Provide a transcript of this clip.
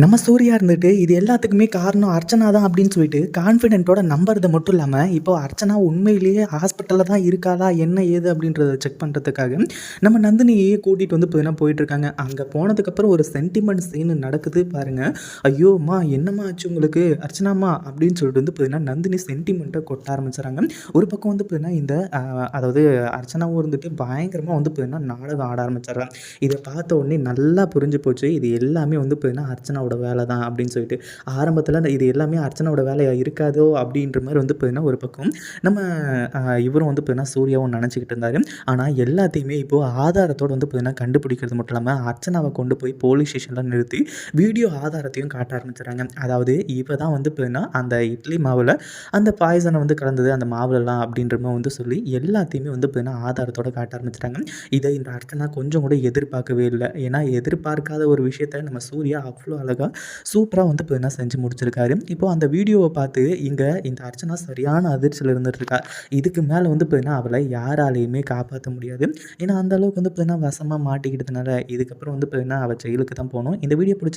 நம்ம சூர்யா இருந்துட்டு இது எல்லாத்துக்குமே காரணம் அர்ச்சனா தான் அப்படின்னு சொல்லிட்டு கான்ஃபிடென்ட்டோட நம்புறது மட்டும் இல்லாமல் இப்போ அர்ச்சனா உண்மையிலேயே ஹாஸ்பிட்டலில் தான் இருக்காளா என்ன ஏது அப்படின்றத செக் பண்ணுறதுக்காக நம்ம நந்தினியே கூட்டிகிட்டு வந்து பார்த்தீங்கன்னா போயிட்டுருக்காங்க. அங்கே போனதுக்கப்புறம் ஒரு சென்டிமெண்ட் சீன் நடக்குது பாருங்கள் ஐயோம்மா என்னம்மா ஆச்சு உங்களுக்கு? அர்ச்சனாம்மா அப்படின்னு சொல்லிட்டு வந்து பார்த்தீங்கன்னா நந்தினி சென்டிமெண்ட்டை கொட்ட ஆரம்பிச்சுறாங்க ஒரு பக்கம் வந்து பார்த்தீங்கன்னா இந்த அதாவது அர்ச்சனாவும் இருந்துட்டு பயங்கரமாக வந்து பார்த்தீங்கன்னா நாடகம் ஆட ஆரம்பிச்சிடுறாங்க. இதை பார்த்த உடனே நல்லா புரிஞ்சு போச்சு. இது எல்லாமே வந்து பார்த்தீங்கன்னா அர்ச்சனாவோட வேலை தான் அப்படின்னு சொல்லிட்டு ஆரம்பத்தில் இது எல்லாமே அர்ச்சனாவோட வேலையாக இருக்காதோ அப்படின்ற மாதிரி வந்து பார்த்தீங்கன்னா ஒரு பக்கம் நம்ம இவரும் வந்து பார்த்திங்கன்னா சூர்யாவும் நினச்சிக்கிட்டு இருந்தார். ஆனால் எல்லாத்தையுமே இப்போது ஆதாரத்தோடு வந்து பார்த்தீங்கன்னா கண்டுபிடிக்கிறது மட்டும் இல்லாமல் அர்ச்சனாவை கொண்டு போய் போலீஸ் ஸ்டேஷனில் நிறுத்தி வீடியோ ஆதாரத்தையும் காட்ட ஆரம்பிச்சிடுறாங்க. அதாவது இப்போ தான் வந்து பார்த்திங்கன்னா அந்த இட்லி மாவில் அந்த பாய்சனை வந்து கலந்தது அந்த மாவுலலாம் அப்படின்ற மாதிரி வந்து சொல்லி எல்லாத்தையுமே வந்து பார்த்திங்கன்னா ஆதாரத்தோட காட்ட ஆரம்பிச்சிட்டாங்க. இதை இந்த அர்ச்சனா கொஞ்சம் கூட எதிர்பார்க்கவே இல்லை. ஏன்னா எதிர்பார்க்காத ஒரு விஷயத்த நம்ம சூர்யா அவ்வளோ அழகாக சூப்பராக வந்து இப்போ என்ன செஞ்சு முடிச்சிருக்காரு. இப்போ அந்த வீடியோவை பார்த்து இங்கே இந்த அர்ச்சனா சரியான அதிர்ச்சியில் இருந்துட்டு இருக்கா. இதுக்கு மேலே வந்து இப்போ அவளை யாராலையுமே காப்பாற்ற முடியாது. ஏன்னா அந்த அளவுக்கு வந்து பார்த்தீங்கன்னா வசமாக மாட்டிக்கிட்டதுனால இதுக்கப்புறம் வந்து பார்த்தீங்கன்னா அவள் ஜெயிலுக்கு தான் போகணும். இந்த வீடியோ பிடிச்ச